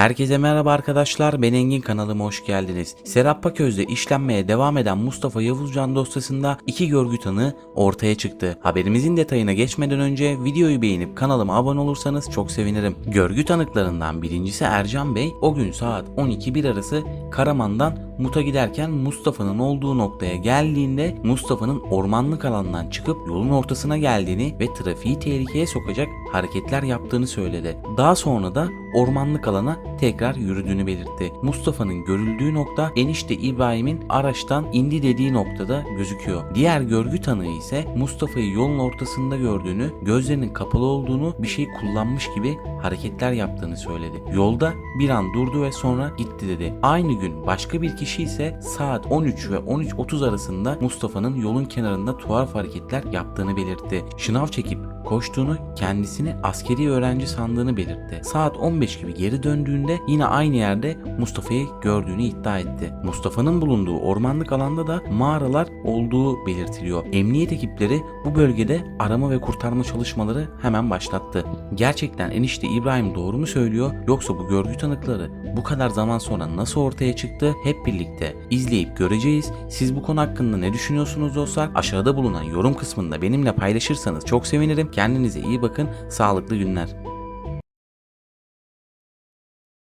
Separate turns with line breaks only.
Herkese merhaba arkadaşlar ben Engin kanalıma hoş geldiniz. Serap Paköz'de işlenmeye devam eden Mustafa Yavuzcan dosyasında iki görgü tanığı ortaya çıktı. Haberimizin detayına geçmeden önce videoyu beğenip kanalıma abone olursanız çok sevinirim. Görgü tanıklarından birincisi Ercan Bey o gün saat 12-1 arası Karaman'dan Mut'a giderken Mustafa'nın olduğu noktaya geldiğinde Mustafa'nın ormanlık alandan çıkıp yolun ortasına geldiğini ve trafiği tehlikeye sokacak hareketler yaptığını söyledi. Daha sonra da ormanlık alana tekrar yürüdüğünü belirtti. Mustafa'nın görüldüğü nokta enişte İbrahim'in araçtan indi dediği noktada gözüküyor. Diğer görgü tanığı ise Mustafa'yı yolun ortasında gördüğünü, gözlerinin kapalı olduğunu, bir şey kullanmış gibi hareketler yaptığını söyledi. Yolda bir an durdu ve sonra gitti dedi. Aynı gün başka bir kişi ise saat 13 ve 13.30 arasında Mustafa'nın yolun kenarında tuhaf hareketler yaptığını belirtti. Şınav çekip koştuğunu, kendisini askeri öğrenci sandığını belirtti. Saat 15 gibi geri döndüğünde yine aynı yerde Mustafa'yı gördüğünü iddia etti. Mustafa'nın bulunduğu ormanlık alanda da mağaralar olduğu belirtiliyor. Emniyet ekipleri bu bölgede arama ve kurtarma çalışmaları hemen başlattı. Gerçekten enişte İbrahim doğru mu söylüyor yoksa bu görgü tanıkları bu kadar zaman sonra nasıl ortaya çıktı hep birlikte izleyip göreceğiz. Siz bu konu hakkında ne düşünüyorsunuz dostlar? Aşağıda bulunan yorum kısmında benimle paylaşırsanız çok sevinirim. Kendinize iyi bakın. Sağlıklı günler.